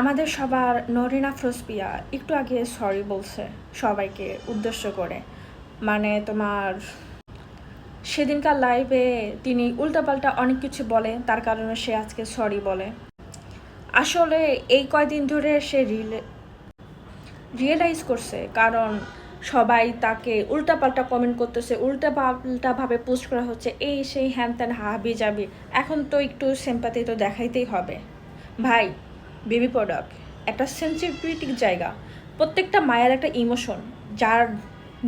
আমাদের সবার নরিনা ফ্রসপিয়া একটু আগে সরি বলছে সবাইকে উদ্দেশ্য করে। মানে তোমার সেদিনকার লাইভে তিনি উল্টাপাল্টা অনেক কিছু বলে, তার কারণে সে আজকে সরি বলে। আসলে এই কয়দিন ধরে সে রিলে রিয়েলাইজ করছে, কারণ সবাই তাকে উল্টাপাল্টা কমেন্ট করতেছে উল্টাপাল্টাভাবে পোস্ট করা হচ্ছে, এই সেই হ্যান ত্যান হাবি যাবি এখন তো একটু সিম্পাতি তো দেখাইতেই হবে। ভাই বেবি প্রোডাক্ট, একটা সেন্সিটিভিটিক জায়গা, প্রত্যেকটা মায়ের একটা ইমোশন যার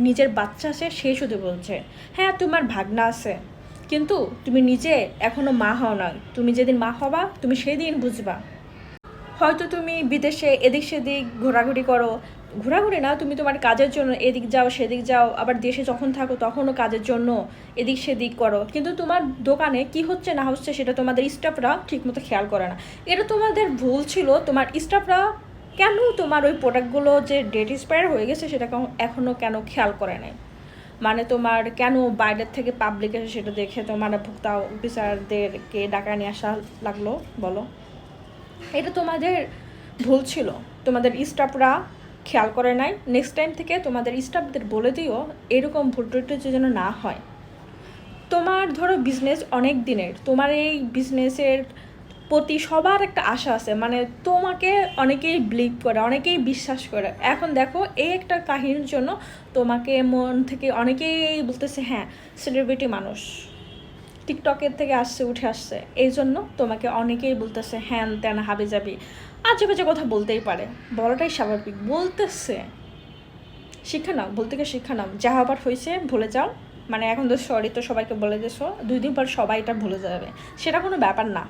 নিজের বাচ্চা আছে সে শুধু বলছে হ্যাঁ তোমার ভাগনা আছে, কিন্তু তুমি নিজে এখনও মা হও না তুমি যেদিন মা হবা, তুমি সেদিন বুঝবা। হয়তো তুমি বিদেশে এদিক সেদিক ঘোরাঘুরি করো। ঘোরাঘুরি না, তুমি তোমার কাজের জন্য এদিক যাও, সেদিক যাও, আবার দেশে যখন থাকো তখনও কাজের জন্য এদিক সেদিক করো। কিন্তু তোমার দোকানে কি হচ্ছে না হচ্ছে সেটা তোমাদের স্টাফরা ঠিকমতো খেয়াল করে না। এটা তোমাদের ভুল ছিল, তোমার স্টাফরা কেন তোমার ওই প্রোডাক্টগুলো যে ডেট এক্সপায়ার হয়ে গেছে সেটা এখনও কেন খেয়াল করে নাই? মানে তোমার কেন বাইরের থেকে পাবলিক এসে সেটা দেখে তোমার ভোক্তা অফিসারদেরকে ডাকা নিয়ে আসা লাগল? বলো। এটা তোমাদের ভুল ছিল। তোমাদের স্টাফরা খেয়াল করে নাই। নেক্সট টাইম থেকে তোমাদের স্টাফদের বলে দিও, এরকম ভুল টুলটা যেন না হয়। তোমার ধরো বিজনেস অনেক দিনের। তোমার এই বিজনেসের প্রতি সবার একটা আশা আছে। মানে তোমাকে অনেকেই বিলিভ করে, অনেকেই বিশ্বাস করে। এখন দেখো, এই একটা কাহিনীর জন্য তোমাকে মন থেকে অনেকেই বলতেছে হ্যাঁ সেলিব্রিটি মানুষ। টিকটকের থেকে আসছে, উঠে আসছে। এই জন্য তোমাকে অনেকেই বলতেছে, হ্যান ত্যান হাবে যাবি। আজে বাজে কথা বলতেই পারে। বলাটাই স্বাভাবিক। বলতেছে, শিক্ষা নাও, বলতে গিয়ে শিক্ষা নাও। যা হবার হয়েছে, ভুলে যাও। মানে এখন তো সরি তো সবাইকে বলে দিয়েছ, দুই দিন পর সবাই এটা ভুলে যাবে। সেটা কোনো ব্যাপার না।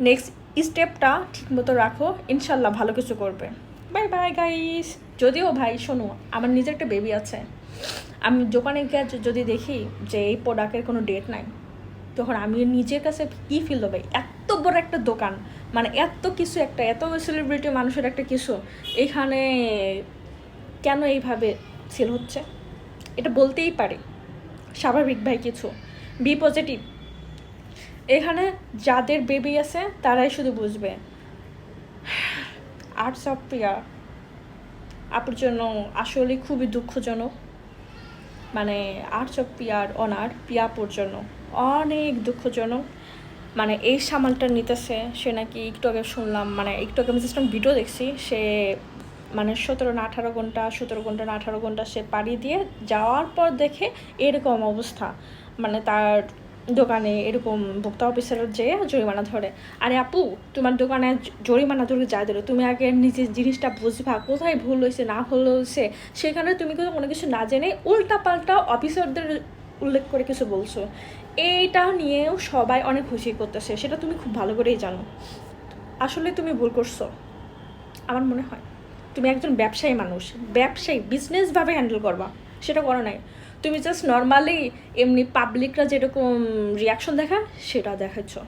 নেক্সট স্টেপটা ঠিকমতো রাখো, ইনশাল্লাহ ভালো কিছু করবে। বাই বাই গাইস যদিও ভাই, শোনো, আমার নিজের একটা বেবি আছে। আমি দোকানে গিয়ে যদি দেখি যে এই প্রোডাক্টের কোনো ডেট নাই, তখন আমি নিজের কাছে কী ফিল হবে এত বড় একটা দোকান মানে এত কিছু একটা, এত সেলিব্রিটি মানুষের একটা কিছু, এখানে কেন এইভাবে সেল হচ্ছে? এটা বলতেই পারি। স্বাভাবিক ভাই, কিছু। বি পজিটিভ এখানে যাদের বেবি আছে, তারাই শুধু বুঝবে। আর্টস অফ প্রিয়া আপুর জন্য আসলে খুবই দুঃখজনক। মানে আর্টস অফ পিয়ার অনার পিয়াপুর জন্য অনেক দুঃখজনক। মানে এই সামালটা নিতেছে, সে নাকি একটু আগে শুনলাম মানে একটু আগে আমি জাস্ট ভিডিও দেখছি, সে মানে সতেরো না আঠারো ঘণ্টা, সতেরো ঘণ্টা না আঠারো ঘণ্টা সে পাড়ি দিয়ে যাওয়ার পর দেখে এরকম অবস্থা। মানে তার দোকানে এরকম ভোক্তা অফিসার যে জরিমানা ধরে। আরে আপু, তোমার দোকানে জরিমানা ধরে যা দিল, তুমি আগে নিজের জিনিসটা বুঝবা, কোথায় ভুল হয়েছে, না ভুল হয়েছে, সেখানে তুমি কিন্তু কোনো কিছু না জেনে উল্টা পাল্টা অফিসারদের উল্লেখ করে কিছু বলছো। এইটা নিয়েও সবাই অনেক খুশি করতেছে, সেটা তুমি খুব ভালো করেই জানো। আসলে তুমি ভুল করছ, আমার মনে হয়। তুমি একজন ব্যবসায়ী মানুষ, ব্যবসায়ী বিজনেসভাবে হ্যান্ডেল করবা, সেটা করো নাই। তুমি জাস্ট নর্মালি এমনি পাবলিকরা যেরকম রিয়াকশন দেখা সেটা দেখাচ্ছ।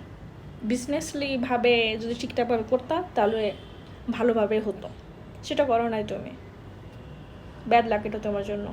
বিজনেসলি ভাবে যদি ঠিকঠাকভাবে করতা, তাহলে ভালোভাবে হতো। সেটা করো নাই তুমি। ব্যাড লাক এটা তোমার জন্য।